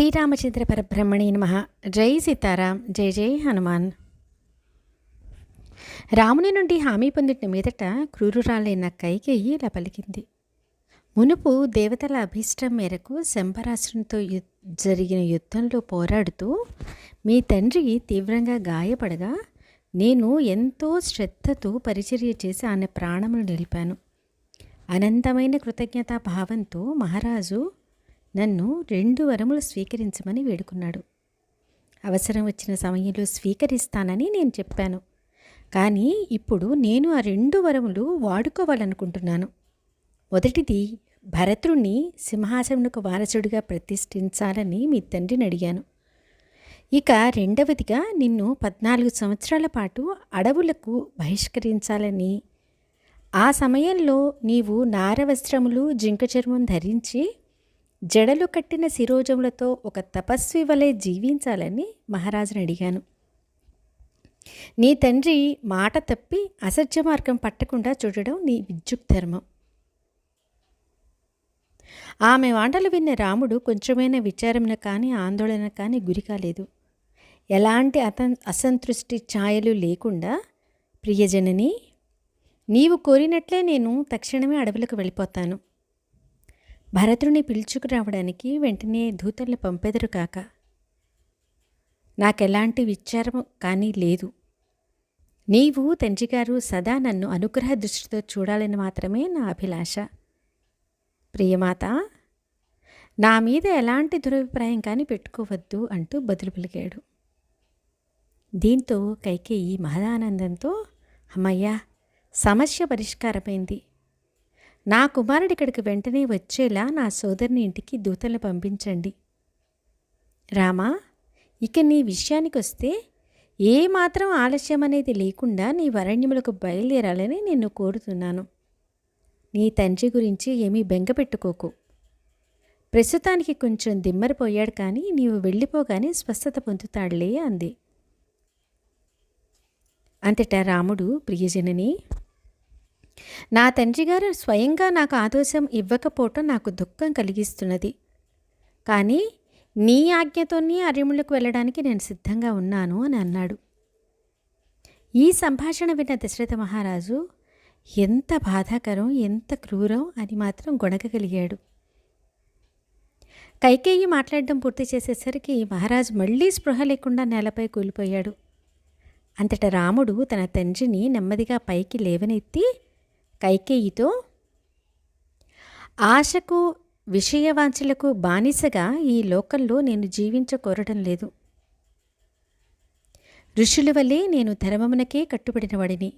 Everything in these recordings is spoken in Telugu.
శ్రీరామచంద్ర పరబ్రహ్మణి నమ. జై సీతారాం జై జై హనుమాన్. రాముని నుండి హామీ పొందిన మీదట క్రూరురాలైన కైకేయి ఇలా పలికింది. మునుపు దేవతల అభీష్టం మేరకు శంభరాసునితో యు జరిగిన యుద్ధంలో పోరాడుతూ మీ తండ్రి తీవ్రంగా గాయపడగా నేను ఎంతో శ్రద్ధతో పరిచర్య చేసి ఆయన ప్రాణములు నిలిపాను. అనంతమైన కృతజ్ఞతా భావంతో మహారాజు నన్ను రెండు వరములు స్వీకరించమని వేడుకున్నాడు. అవసరం వచ్చిన సమయంలో స్వీకరిస్తానని నేను చెప్పాను. కానీ ఇప్పుడు నేను ఆ రెండు వరములు వాడుకోవాలనుకుంటున్నాను. మొదటిది భరతుణ్ణి సింహాసనకు వారసుడిగా ప్రతిష్ఠించాలని మీ తండ్రిని అడిగాను. ఇక రెండవదిగా నిన్ను పద్నాలుగు సంవత్సరాల పాటు అడవులకు బహిష్కరించాలని. ఆ సమయంలో నీవు నారవస్త్రములు జింక చర్మం ధరించి జడలు కట్టిన శిరోజములతో ఒక తపస్వి వలె జీవించాలని మహారాజుని అడిగాను. నీ తండ్రి మాట తప్పి అసత్య మార్గం పట్టకుండా చూడడం నీ విద్యుక్ ధర్మం. ఆమె మాటలు విన్న రాముడు కొంచెమైనా విచారమున కానీ ఆందోళన కానీ గురి కాలేదు. ఎలాంటి అత అసంతృష్టి ఛాయలు లేకుండా ప్రియజనని నీవు కోరినట్లే నేను తక్షణమే అడవులకు వెళ్ళిపోతాను. భరతుడిని పిలుచుకురావడానికి వెంటనే దూతల్ని పంపెదరు కాక. నాకెలాంటి విచారం కానీ లేదు. నీవు తండ్రిగారు సదా నన్ను అనుగ్రహ దృష్టితో చూడాలని మాత్రమే నా అభిలాష. ప్రియమాత నా మీద ఎలాంటి దురభిప్రాయం కానీ పెట్టుకోవద్దు అంటూ బదులు పలికాడు. దీంతో కైకేయి మహదానందంతో అమ్మయ్యా సమస్య పరిష్కారమైంది. నా కుమారుడు ఇక్కడికి వెంటనే వచ్చేలా నా సోదరుని ఇంటికి దూతలు పంపించండి. రామా ఇక నీ విషయానికి వస్తే ఏ మాత్రం ఆలస్యం అనేది లేకుండా నీ వరణ్యములకు బయలుదేరాలని నిన్ను కోరుతున్నాను. నీ తండ్రి గురించి ఏమీ బెంగ పెట్టుకోకు. ప్రస్తుతానికి కొంచెం దిమ్మరిపోయాడు కానీ నీవు వెళ్ళిపోగానే స్వస్థత పొందుతాడులే అంది. అంతటా రాముడు ప్రియజనని నా తండ్రి గారు స్వయంగా నాకు ఆదేశం ఇవ్వకపోవటం నాకు దుఃఖం కలిగిస్తున్నది. కానీ నీ ఆజ్ఞతోనే అరిములకు వెళ్ళడానికి నేను సిద్ధంగా ఉన్నాను అని అన్నాడు. ఈ సంభాషణ విన్న దశరథ మహారాజు ఎంత బాధాకరం ఎంత క్రూరం అని మాత్రం గొడగగలిగాడు కైకేయి మాట్లాడడం పూర్తి చేసేసరికి మహారాజు మళ్ళీ స్పృహ లేకుండా నేలపై కూలిపోయాడు. అంతటా రాముడు తన తండ్రిని నెమ్మదిగా పైకి లేవనెత్తి కైకేయితో ఆశకు విషయవాంఛలకు బానిసగా ఈ లోకంలో నేను జీవించకోరటం లేదు. ఋషుల వల్లే నేను ధర్మమునకే కట్టుబడినవాడిని.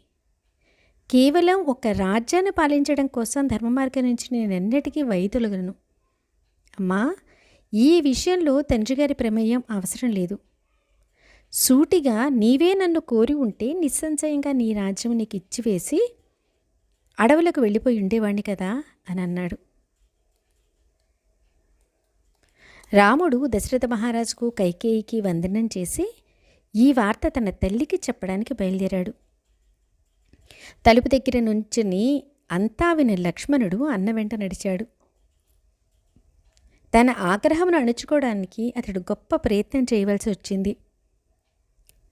కేవలం ఒక రాజ్యాన్ని పాలించడం కోసం ధర్మ మార్గం నుంచి నేను ఎన్నటికీ వైదొలగను అమ్మా ఈ విషయంలో తండ్రిగారి ప్రమేయం అవసరం లేదు. సూటిగా నీవే నన్ను కోరి ఉంటే నిస్సంశయంగా నీ రాజ్యం నీకు ఇచ్చివేసి అడవులకు వెళ్ళిపోయి ఉండేవాణ్ణి కదా అని అన్నాడు. రాముడు దశరథ మహారాజుకు కైకేయికి వందనం చేసి ఈ వార్త తన తల్లికి చెప్పడానికి బయలుదేరాడు. తలుపు దగ్గర నుంచుని అంతా విని లక్ష్మణుడు అన్న వెంట నడిచాడు. తన ఆగ్రహమును అణుచుకోవడానికి అతడు గొప్ప ప్రయత్నం చేయవలసి వచ్చింది.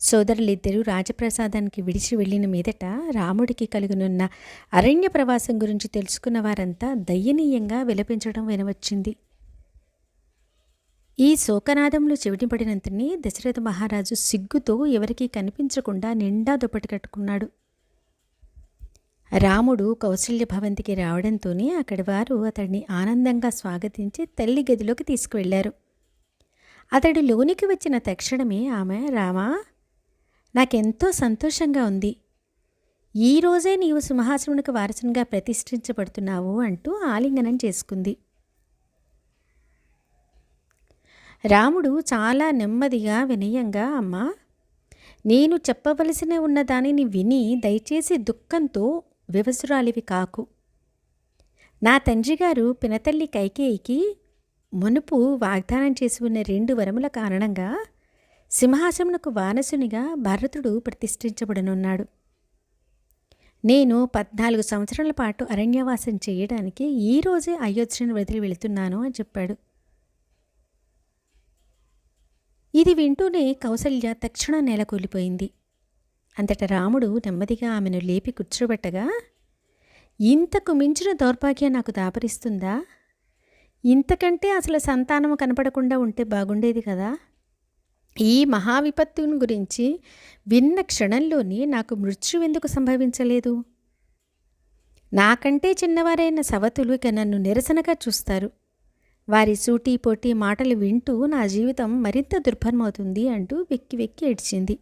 సోదరులిద్దరూ రాజప్రసాదానికి విడిచి వెళ్ళిన మీదట రాముడికి కలుగునున్న అరణ్య ప్రవాసం గురించి తెలుసుకున్న వారంతా దయ్యనీయంగా విలపించడం వినవచ్చింది. ఈ శోకనాదంలో చెవిటిపడినంతనే దశరథ మహారాజు సిగ్గుతో ఎవరికీ కనిపించకుండా నిండా దుప్పటి కట్టుకున్నాడు. రాముడు కౌశల్య భవంతికి రావడంతోనే అక్కడి వారు అతడిని ఆనందంగా స్వాగతించి తల్లి గదిలోకి తీసుకువెళ్ళారు. అతడు లోనికి వచ్చిన తక్షణమే ఆమె రామా నాకెంతో సంతోషంగా ఉంది. ఈరోజే నీవు సింహాసనునికి వారసునిగా ప్రతిష్ఠించబడుతున్నావు అంటూ ఆలింగనం చేసుకుంది. రాముడు చాలా నెమ్మదిగా వినయంగా అమ్మా నేను చెప్పవలసిన ఉన్న దానిని విని దయచేసి దుఃఖంతో వివసురాలివి కాకు. నా తండ్రి గారు పినతల్లి కైకేయికి మునుపు వాగ్దానం చేసి ఉన్న రెండు వరముల కారణంగా సింహాసనకు వానసునిగా భరతుడు ప్రతిష్ఠించబడనున్నాడు. నేను పద్నాలుగు సంవత్సరాల పాటు అరణ్యవాసం చేయడానికి ఈరోజే అయోధ్యను వదిలి వెళుతున్నాను అని చెప్పాడు. ఇది వింటూనే కౌసల్య తక్షణం నెలకూలిపోయింది అంతట రాముడు నెమ్మదిగా ఆమెను లేపి కూర్చోబెట్టగా ఇంతకు మించిన దౌర్భాగ్యం నాకు దాపరిస్తుందా? ఇంతకంటే అసలు సంతానము కనపడకుండా ఉంటే బాగుండేది కదా? ఈ మహావిపత్తుని గురించి విన్న క్షణంలోనే నాకు మృత్యు ఎందుకు సంభవించలేదు? నాకంటే చిన్నవారైన సవతులు ఇక నన్ను నిరసనగా చూస్తారు. వారి సూటీ పోటీ మాటలు వింటూ నా జీవితం మరింత దుర్భరమవుతుంది అంటూ వెక్కి వెక్కి ఏడ్చింది.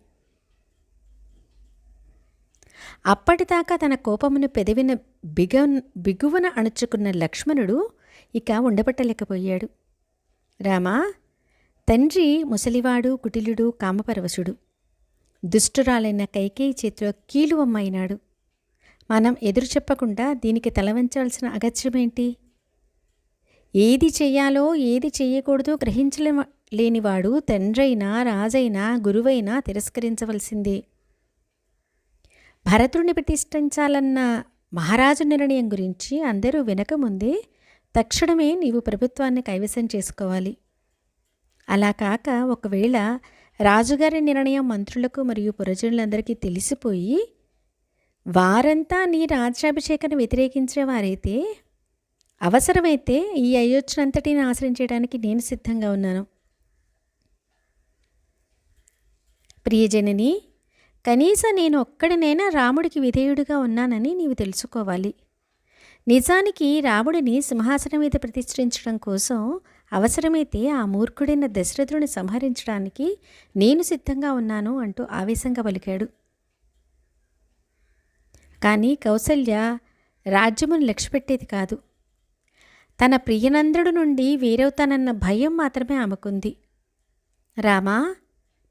అప్పటిదాకా తన కోపమును పెదవిన బిగ బిగువన అణుచుకున్న లక్ష్మణుడు ఇక ఉండబట్టలేకపోయాడు. రామా తండ్రి ముసలివాడు కుటిలుడు కామపరవశుడు. దుష్టురాలైన కైకేయి చేతిలో కీలువమ్మైనాడు. మనం ఎదురు చెప్పకుండా దీనికి తలవంచాల్సిన అగత్యమేంటి? ఏది చేయాలో ఏది చేయకూడదో గ్రహించలే లేనివాడు తండ్రైనా రాజైనా గురువైనా తిరస్కరించవలసిందే. భరతుడిని ప్రతిష్ఠించాలన్న మహారాజు నిర్ణయం గురించి అందరూ వినకముందే తక్షణమే నీవు ప్రభుత్వాన్ని కైవసం చేసుకోవాలి. అలా కాక ఒకవేళ రాజుగారి నిర్ణయం మంత్రులకు మరియు పురజనులందరికీ తెలిసిపోయి వారంతా నీ రాజ్యాభిషేకాన్ని వ్యతిరేకించే వారైతే అవసరమైతే ఈ అయోధ్యనంతటిని ఆశ్రయించడానికి నేను సిద్ధంగా ఉన్నాను. ప్రియజనని కనీసం నేను ఒక్కడినైనా రాముడికి విధేయుడిగా ఉన్నానని నీవు తెలుసుకోవాలి. నిజానికి రాముడిని సింహాసనం మీద ప్రతిష్ఠించడం కోసం అవసరమైతే ఆ మూర్ఖుడైన దశరథుడిని సంహరించడానికి నేను సిద్ధంగా ఉన్నాను అంటూ ఆవేశంగా పలికాడు. కానీ కౌసల్య రాజ్యమును లక్ష్యపెట్టేది కాదు. తన ప్రియనందుడు నుండి వేరవుతానన్న భయం మాత్రమే ఆమెకుంది. రామా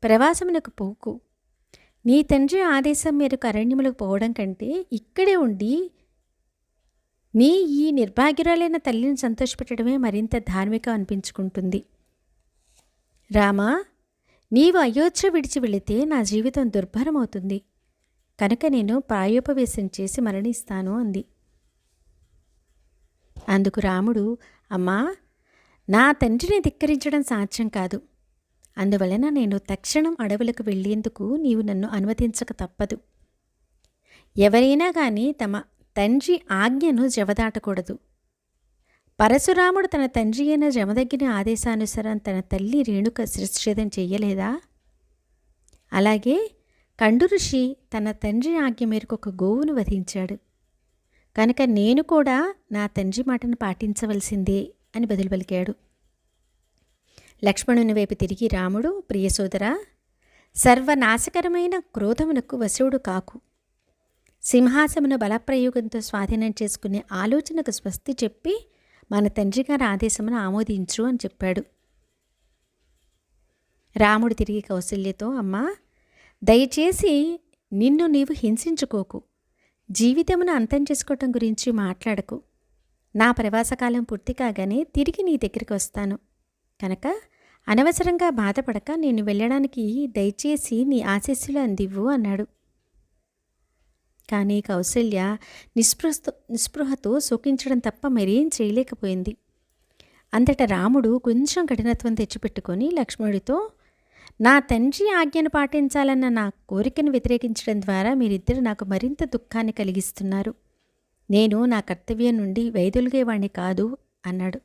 ప్రవాసమునకు పోకు. నీ తండ్రి ఆదేశం మేరకు అరణ్యములకు పోవడం కంటే ఇక్కడే ఉండి నీ ఈ నిర్భాగ్యురాలైన తల్లిని సంతోషపెట్టడమే మరింత ధార్మిక అనిపించుకుంటుంది. రామా నీవు అయోధ్య విడిచి వెళితే నా జీవితం దుర్భరమవుతుంది. కనుక నేను ప్రాయోపవేశం చేసి మరణిస్తాను అంది. అందుకు రాముడు అమ్మా నా తండ్రిని ధిక్కరించడం సాధ్యం కాదు. అందువలన నేను తక్షణం అడవులకు వెళ్ళేందుకు నీవు నన్ను అనుమతించక తప్పదు. ఎవరైనా కానీ తమ తండ్రి ఆజ్ఞను జవదాటకూడదు. పరశురాముడు తన తండ్రి అయిన జమదగ్గిన ఆదేశానుసారం తన తల్లి రేణుక శిరశ్ఛేదం చేయలేదా? అలాగే కండు ఋషి తన తండ్రి ఆజ్ఞ మేరకు ఒక గోవును వధించాడు. కనుక నేను కూడా నా తండ్రి మాటను పాటించవలసిందే అని బదులు పలికాడు. లక్ష్మణుని వైపు తిరిగి రాముడు ప్రియసోదర సర్వనాశకరమైన క్రోధమునకు వశువుడు కాకు. సింహాసమును బలప్రయోగంతో స్వాధీనం చేసుకునే ఆలోచనకు స్వస్తి చెప్పి మన తండ్రి గారి ఆదేశమును ఆమోదించు అని చెప్పాడు. రాముడు తిరిగి కౌశల్యతో అమ్మా దయచేసి నిన్ను నీవు హింసించుకోకు. జీవితమును అంతం చేసుకోవటం గురించి మాట్లాడకు. నా ప్రవాసకాలం పూర్తి కాగానే తిరిగి నీ దగ్గరికి వస్తాను. కనుక అనవసరంగా బాధపడక నేను వెళ్ళడానికి దయచేసి నీ ఆశీస్సులు అందివ్వు అన్నాడు. కానీ కౌశల్య నిస్పృహతో నిస్పృహతో శోకించడం తప్ప మరేం చేయలేకపోయింది. అంతటా రాముడు కొంచెం కఠినత్వం తెచ్చిపెట్టుకొని లక్ష్మణుడితో నా తండ్రి ఆజ్ఞను పాటించాలన్న నా కోరికను వ్యతిరేకించడం ద్వారా మీరిద్దరు నాకు మరింత దుఃఖాన్ని కలిగిస్తున్నారు. నేను నా కర్తవ్యం నుండి వైదొలిగేవాణ్ణి కాదు అన్నాడు.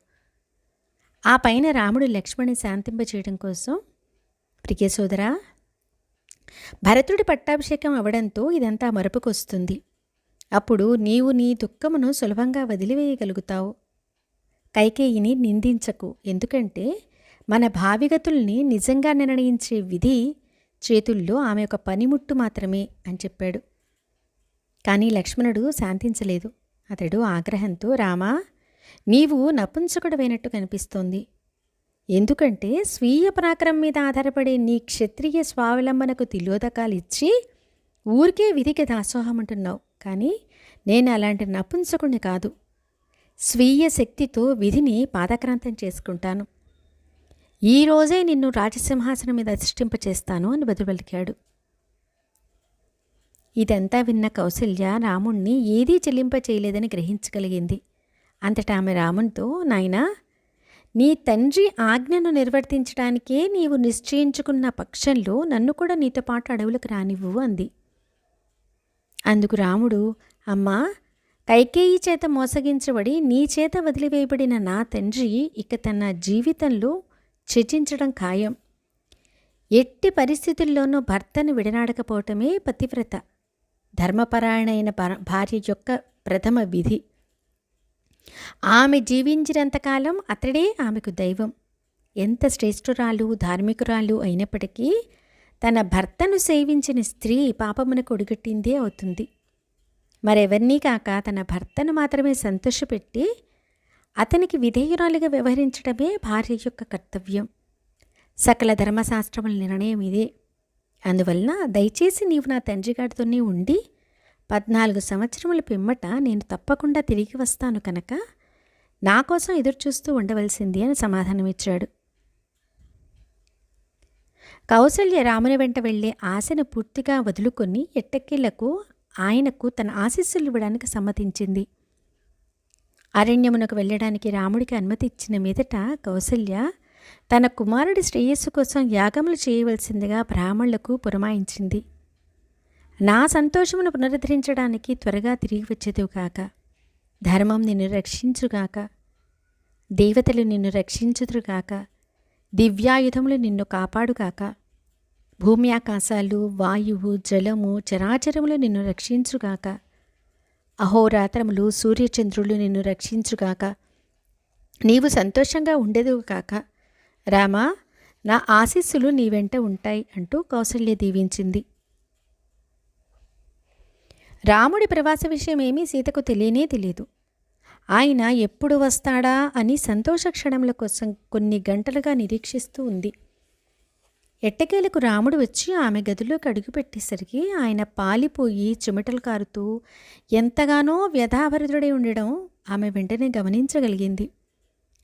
ఆ పైన రాముడు లక్ష్మణ్ని శాంతింపచేయడం కోసం ప్రియ సోదరా భరతుడి పట్టాభిషేకం అవడంతో ఇదంతా మరపుకొస్తుంది. అప్పుడు నీవు నీ దుఃఖమును సులభంగా వదిలివేయగలుగుతావు. కైకేయిని నిందించకు. ఎందుకంటే మన భావిగతుల్ని నిజంగా నిర్ణయించే విధి చేతుల్లో ఆమె ఒక పనిముట్టు మాత్రమే అని చెప్పాడు. కానీ లక్ష్మణుడు శాంతించలేదు. అతడు ఆగ్రహంతో రామా నీవు నపుంసకుడవైనట్టు కనిపిస్తోంది. ఎందుకంటే స్వీయ పరాక్రమం మీద ఆధారపడే నీ క్షత్రియ స్వావలంబనకు తిలోదకాలు ఇచ్చి ఊరికే విధికి దాసోహం అంటున్నావు. కానీ నేను అలాంటి నపుంసకుణ్ణి కాదు. స్వీయ శక్తితో విధిని పాదక్రాంతం చేసుకుంటాను. ఈ రోజే నిన్ను రాజసింహాసనం మీద అధిష్ఠింపచేస్తాను అని బదులుబలికాడు ఇదంతా విన్న కౌసల్య రాముణ్ణి ఏదీ చెల్లింప చేయలేదని గ్రహించగలిగింది. అంతటా ఆమె రామునితో నాయనా నీ తండ్రి ఆజ్ఞను నిర్వర్తించడానికే నీవు నిశ్చయించుకున్న పక్షంలో నన్ను కూడా నీతో పాటు అడవులకు రానివ్వు అంది. అందుకు రాముడు అమ్మా కైకేయి చేత మోసగించబడి నీ చేత వదిలివేయబడిన నా తండ్రి ఇక తన జీవితంలో చర్చించడం ఖాయం. ఎట్టి పరిస్థితుల్లోనూ భర్తను విడనాడకపోవటమే పతివ్రత. ధర్మపరాయణైన భార్య యొక్క ప్రథమ విధి. ఆమె జీవించినంతకాలం అతడే ఆమెకు దైవం. ఎంత శ్రేష్ఠురాలు ధార్మికురాలు అయినప్పటికీ తన భర్తను సేవించిన స్త్రీ పాపమునకు ఒడిగట్టిందే అవుతుంది. మరెవరినీ కాక తన భర్తను మాత్రమే సంతోషపెట్టి అతనికి విధేయురాలుగా వ్యవహరించడమే భార్య యొక్క కర్తవ్యం. సకల ధర్మశాస్త్రముల నిర్ణయం ఇదే. అందువలన దయచేసి నీవు నా తండ్రిగాడితోనే ఉండి పద్నాలుగు సంవత్సరముల పిమ్మట నేను తప్పకుండా తిరిగి వస్తాను కనుక నా కోసం ఎదురుచూస్తూ ఉండవలసింది అని సమాధానమిచ్చాడు. కౌసల్య రాముని వెంట వెళ్ళే ఆశను పూర్తిగా వదులుకొని ఎట్టకేలకు ఆయనకు తన ఆశీస్సులు ఇవ్వడానికి సమ్మతించింది. అరణ్యమునకు వెళ్ళడానికి రాముడికి అనుమతి ఇచ్చిన మీదట కౌసల్య తన కుమారుడి శ్రేయస్సు కోసం యాగములు చేయవలసిందిగా బ్రాహ్మణులకు పురమాయించింది. నా సంతోషమును పునరుద్ధరించడానికి త్వరగా తిరిగి వచ్చేదివు కాక ధర్మం నిన్ను రక్షించుగాక దేవతలు నిన్ను రక్షించుదురుగాక దివ్యాయుధములు నిన్ను కాపాడుగాక భూమి ఆకాశాలు వాయువు జలము చరాచరములు నిన్ను రక్షించుగాక అహోరాత్రములు సూర్యచంద్రులు నిన్ను రక్షించుగాక నీవు సంతోషంగా ఉండేదు కాక రామా నా ఆశీస్సులు నీ వెంట ఉంటాయి అంటూ కౌసల్య దీవించింది. రాముడి ప్రవాస విషయం ఏమీ సీతకు తెలియనే తెలియదు ఆయన ఎప్పుడు వస్తాడా అని సంతోష క్షణముల కోసం కొన్ని గంటలుగా నిరీక్షిస్తూ ఉంది. ఎట్టకేలకు రాముడు వచ్చి ఆమె గదిలోకి అడుగుపెట్టేసరికి ఆయన పాలిపోయి చెమటలు కారుతూ ఎంతగానో వ్యధాభరితుడై ఉండడం ఆమె వెంటనే గమనించగలిగింది.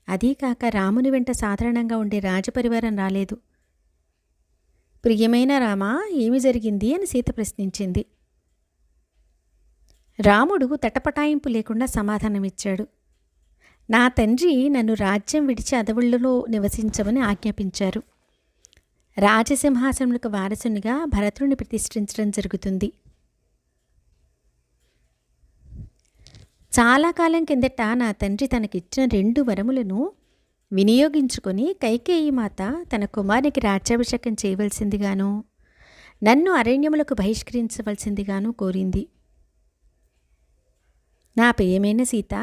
అదీ కాక రాముని వెంట సాధారణంగా ఉండే రాజపరివారం రాలేదు. ప్రియమైన రామా ఏమి జరిగింది? అని సీత ప్రశ్నించింది. రాముడు తటపటాయింపు లేకుండా సమాధానమిచ్చాడు. నా తండ్రి నన్ను రాజ్యం విడిచి అదవులలో నివసించమని ఆజ్ఞాపించారు. రాజసింహాసనములకు వారసునిగా భరతుడిని ప్రతిష్ఠించడం జరుగుతుంది. చాలా కాలం కిందట నా తండ్రి తనకిచ్చిన రెండు వరములను వినియోగించుకొని కైకేయి మాత తన కుమారునికి రాజ్యాభిషేకం చేయవలసిందిగాను నన్ను అరణ్యములకు బహిష్కరించవలసిందిగాను కోరింది. నా ప్రియమైన సీత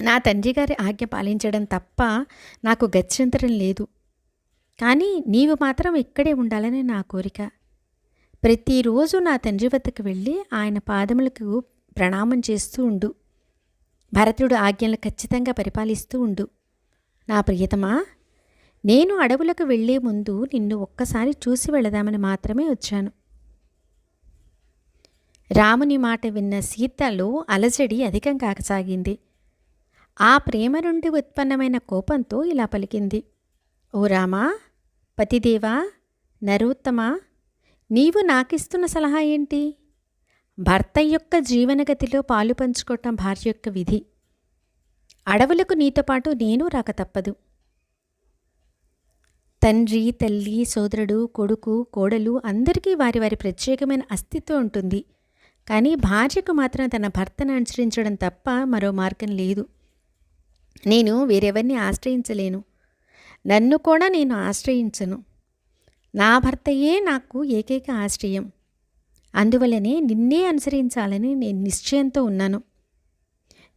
నా తండ్రి గారి ఆజ్ఞ పాలించడం తప్ప నాకు గత్యంతరం లేదు. కానీ నీవు మాత్రం ఇక్కడే ఉండాలని నా కోరిక. ప్రతిరోజు నా తండ్రి వద్దకు వెళ్ళి ఆయన పాదములకు ప్రణామం చేస్తూ ఉండు. భరతుడు ఆజ్ఞలు ఖచ్చితంగా పరిపాలిస్తూ ఉండు. నా ప్రియతమా నేను అడవులకు వెళ్ళే ముందు నిన్ను ఒక్కసారి చూసి వెళదామని మాత్రమే వచ్చాను. రాముని మాట విన్న సీతలో అలజడి అధికం కాకసాగింది ఆ ప్రేమ నుండి ఉత్పన్నమైన కోపంతో ఇలా పలికింది. ఓ రామా పతిదేవా నరోత్తమా నీవు నాకిస్తున్న సలహా ఏంటి? భర్త యొక్క జీవనగతిలో పాలు పంచుకోవటం భార్య యొక్క విధి. అడవులకు నీతో పాటు నేను రాక తప్పదు. తండ్రి తల్లి సోదరుడు కొడుకు కోడలు అందరికీ వారి వారి ప్రత్యేకమైన అస్తిత్వం ఉంటుంది. కానీ భార్యకు మాత్రం తన భర్తను అనుసరించడం తప్ప మరో మార్గం లేదు. నేను వేరెవరిని ఆశ్రయించలేను. నన్ను కూడా నేను ఆశ్రయించను. నా భర్తయే నాకు ఏకైక ఆశ్రయం. అందువలనే నిన్నే అనుసరించాలని నేను నిశ్చయంతో ఉన్నాను.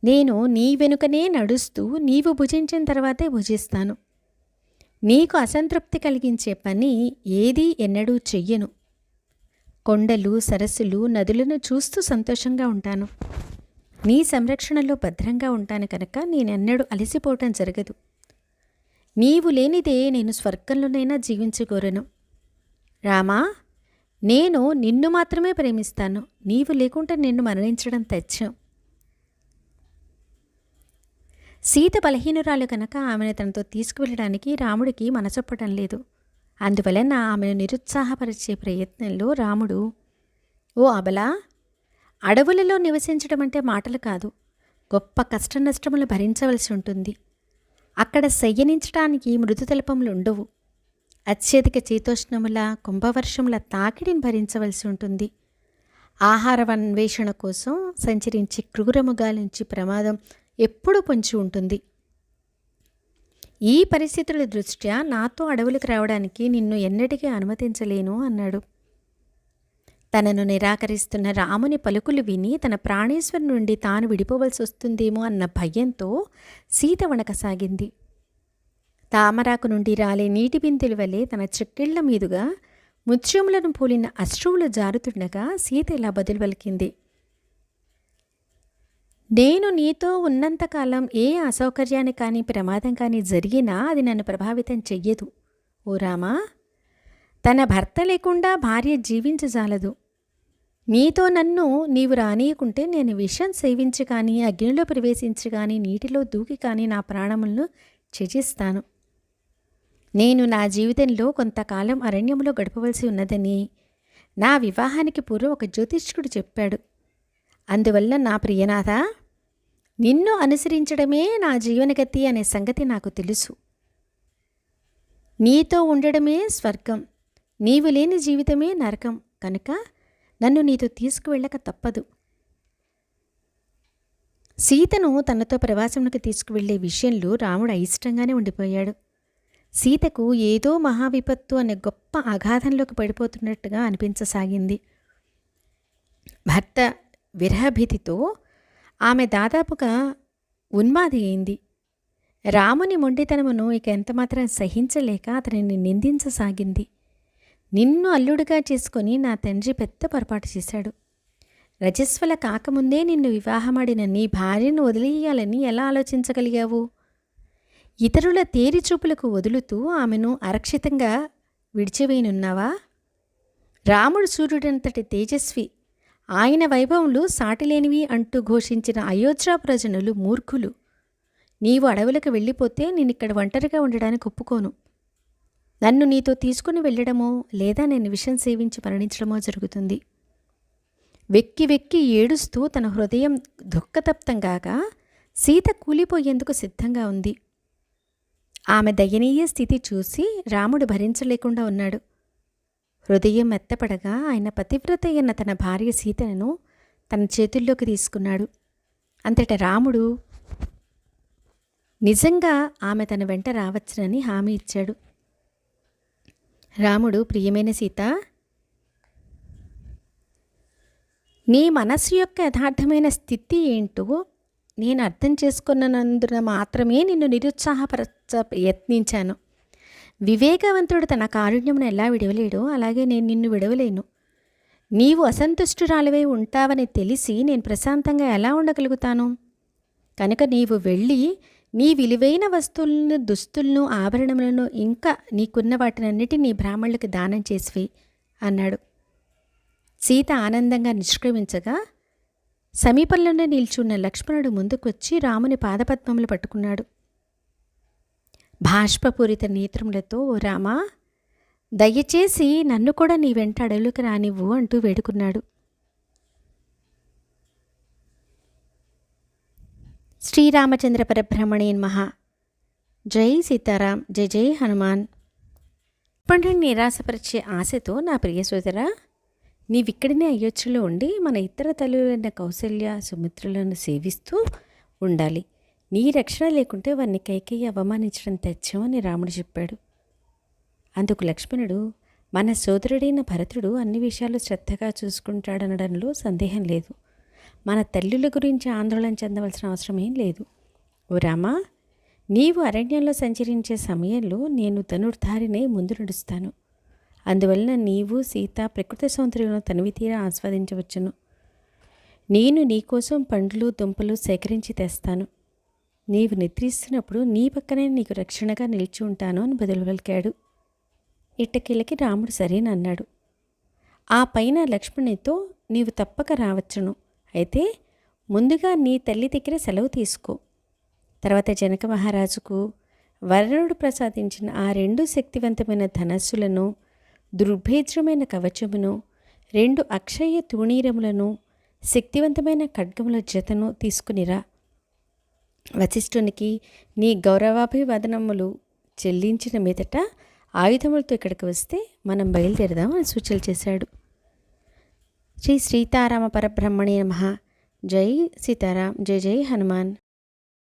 నేను నీ వెనుకనే నడుస్తూ నీవు భుజించిన తర్వాతే భుజిస్తాను. నీకు అసంతృప్తి కలిగించే పని ఏదీ ఎన్నడూ చెయ్యను. కొండలు సరస్సులు నదులను చూస్తూ సంతోషంగా ఉంటాను. నీ సంరక్షణలో భద్రంగా ఉంటాను కనుక నేనెన్నడూ అలసిపోవటం జరగదు. నీవు లేనిదే నేను స్వర్గంలోనైనా జీవించగోరను. రామా నేను నిన్ను మాత్రమే ప్రేమిస్తాను. నీవు లేకుంటే నిన్ను మరణించడం తెచ్చం సీత బలహీనురాలు కనుక ఆమెను తనతో తీసుకువెళ్ళడానికి రాముడికి మనసొప్పటం లేదు. అందువలన ఆమెను నిరుత్సాహపరిచే ప్రయత్నంలో రాముడు ఓ అబలా అడవులలో నివసించడం అంటే మాటలు కాదు. గొప్ప కష్ట నష్టములు భరించవలసి ఉంటుంది. అక్కడ శయ్యనించడానికి మృదుతల్పములు ఉండవు. అత్యధిక శీతోష్ణముల కుంభవర్షముల తాకిడిని భరించవలసి ఉంటుంది. ఆహార అన్వేషణ కోసం సంచరించి క్రూరముగా నుంచి ప్రమాదం ఎప్పుడూ పొంచి ఉంటుంది. ఈ పరిస్థితుల దృష్ట్యా నాతో అడవులకు రావడానికి నిన్ను ఎన్నటికీ అనుమతించలేను అన్నాడు. తనను నిరాకరిస్తున్న రాముని పలుకులు విని తన ప్రాణేశ్వరు నుండి తాను విడిపోవలసి వస్తుందేమో అన్న భయంతో సీత వణకసాగింది. తామరాకు నుండి రాలే నీటి బిందెల వలె తన చెక్కిళ్ళ మీదుగా ముత్యములను పోలిన అశ్రువులు జారుతుండగా సీత ఇలా బదులు పలికింది. నేను నీతో ఉన్నంతకాలం ఏ అసౌకర్యాన్ని కానీ ప్రమాదం కానీ జరిగినా అది నన్ను ప్రభావితం చెయ్యదు. ఓ రామా తన భర్త లేకుండా భార్య జీవించజాలదు. నీతో నన్ను నీవు రానియకుంటే నేను విషం సేవించి కానీ అగ్నిలో ప్రవేశించి కానీ నీటిలో దూకి కానీ నా ప్రాణములను త్యజిస్తాను. నేను నా జీవితంలో కొంతకాలం అరణ్యంలో గడపవలసి ఉన్నదని నా వివాహానికి పూర్వం ఒక జ్యోతిష్కుడు చెప్పాడు. అందువల్ల నా ప్రియనాథ నిన్ను అనుసరించడమే నా జీవనగతి అనే సంగతి నాకు తెలుసు. నీతో ఉండడమే స్వర్గం. నీవు లేని జీవితమే నరకం. కనుక నన్ను నీతో తీసుకువెళ్ళక తప్పదు. సీతను తనతో ప్రవాసంలోకి తీసుకువెళ్ళే విషయంలో రాముడు అయిష్టంగానే ఉండిపోయాడు. సీతకు ఏదో మహావిపత్తు అనే గొప్ప అగాధంలోకి పడిపోతున్నట్టుగా అనిపించసాగింది. భర్త విరహభీతితో ఆమె దాదాపుగా ఉన్మాది అయింది. రాముని మొండితనమును ఇక ఎంతమాత్రం సహించలేక అతనిని నిందించసాగింది. నిన్ను అల్లుడిగా చేసుకొని నా తండ్రి పెద్ద పొరపాటు చేశాడు. రజస్వల కాకముందే నిన్ను వివాహమాడిన నీ భార్యను వదిలేయాలని ఎలా ఆలోచించగలిగావు? ఇతరుల తేరిచూపులకు వదులుతూ ఆమెను అరక్షితంగా విడిచివేయనున్నావా? రాముడు సూర్యుడంతటి తేజస్వి ఆయన వైభవములు సాటిలేనివి అంటూ ఘోషించిన అయోధ్య ప్రజనులు మూర్ఖులు. నీవు అడవులకు వెళ్ళిపోతే నేనిక్కడ ఒంటరిగా ఉండడానికి ఒప్పుకోను. నన్ను నీతో తీసుకుని వెళ్ళడమో లేదా నేను విషం సేవించి మరణించడమో జరుగుతుంది. వెక్కి వెక్కి ఏడుస్తూ తన హృదయం దుఃఖతప్తంగాగా సీత కూలిపోయేందుకు సిద్ధంగా ఉంది. ఆమె దయనీయ స్థితి చూసి రాముడు భరించలేకుండా ఉన్నాడు. హృదయం మెత్తపడగా ఆయన పతివ్రత అయిన తన భార్య సీతను తన చేతుల్లోకి తీసుకున్నాడు. అంతట రాముడు నిజంగా ఆమె తన వెంట రావచ్చునని హామీ ఇచ్చాడు. రాముడు ప్రియమైన సీత నీ మనస్సు యొక్క యథార్థమైన స్థితి ఏంటో నేను అర్థం చేసుకున్నందున మాత్రమే నిన్ను నిరుత్సాహపరచ యత్నించాను వివేకవంతుడు తన కారుణ్యమును ఎలా విడవలేడో అలాగే నేను నిన్ను విడవలేను. నీవు అసంతుష్టురాలివై ఉంటావని తెలిసి నేను ప్రశాంతంగా ఎలా ఉండగలుగుతాను? కనుక నీవు వెళ్ళి నీ విలువైన వస్తువులను దుస్తులను ఆభరణములను ఇంకా నీకున్న వాటినన్నిటినీ బ్రాహ్మణులకు దానం చేసివి అన్నాడు. సీత ఆనందంగా నిష్క్రమించగా సమీపంలోనే నిల్చున్న లక్ష్మణుడు ముందుకొచ్చి రాముని పాదపద్మములు పట్టుకున్నాడు. బాష్పపూరిత నేత్రములతో ఓ రామా దయచేసి నన్ను కూడా నీ వెంట అడవులకు రానివ్వు అంటూ వేడుకున్నాడు. శ్రీరామచంద్ర పరబ్రహ్మణేన్ మహా జై సీతారాం జై జై హనుమాన్. ఇప్పటి నిరాశపరిచే ఆశతో నా ప్రియ సోదరా నీవిక్కడనే అయోధ్యలో ఉండి మన ఇతర తల్లులైన కౌశల్య సుమిత్రులను సేవిస్తూ ఉండాలి. నీ రక్షణ లేకుంటే వారిని కైకేయి అవమానించడం తెచ్చామని రాముడు చెప్పాడు. అందుకు లక్ష్మణుడు మన సోదరుడైన భరతుడు అన్ని విషయాలు శ్రద్ధగా చూసుకుంటాడనడంలో సందేహం లేదు. మన తల్లుల గురించి ఆందోళన చెందవలసిన అవసరం ఏం లేదు. ఓ రామా నీవు అరణ్యంలో సంచరించే సమయంలో నేను ధనుర్ధారినే ముందు నడుస్తాను. అందువలన నీవు సీత ప్రకృతి సౌందర్యంలో తనివి తీరా ఆస్వాదించవచ్చును. నేను నీకోసం పండ్లు దుంపలు సేకరించి తెస్తాను. నీవు నిద్రిస్తున్నప్పుడు నీ పక్కనే నీకు రక్షణగా నిలిచి ఉంటాను అని బదులు పలికాడు ఇట్టకిలకి రాముడు సరేనన్నాడు ఆ పైన లక్ష్మణితో నీవు తప్పక రావచ్చును. అయితే ముందుగా నీ తల్లి దగ్గర సెలవు తీసుకో. తర్వాత జనక మహారాజుకు వరుణుడు ప్రసాదించిన ఆ రెండు శక్తివంతమైన ధనస్సులను దుర్భేద్రమైన కవచమును రెండు అక్షయ తూణీరములను శక్తివంతమైన ఖడ్గముల జతను తీసుకునిరా. వశిష్ఠునికి నీ గౌరవాభివదనములు చెల్లించిన మీదట ఆయుధములతో ఇక్కడికి వస్తే మనం బయలుదేరదాం అని సూచనలు చేశాడు. శ్రీ సీతారామ పరబ్రహ్మణే నమ. జై సీతారాం జై జై హనుమాన్.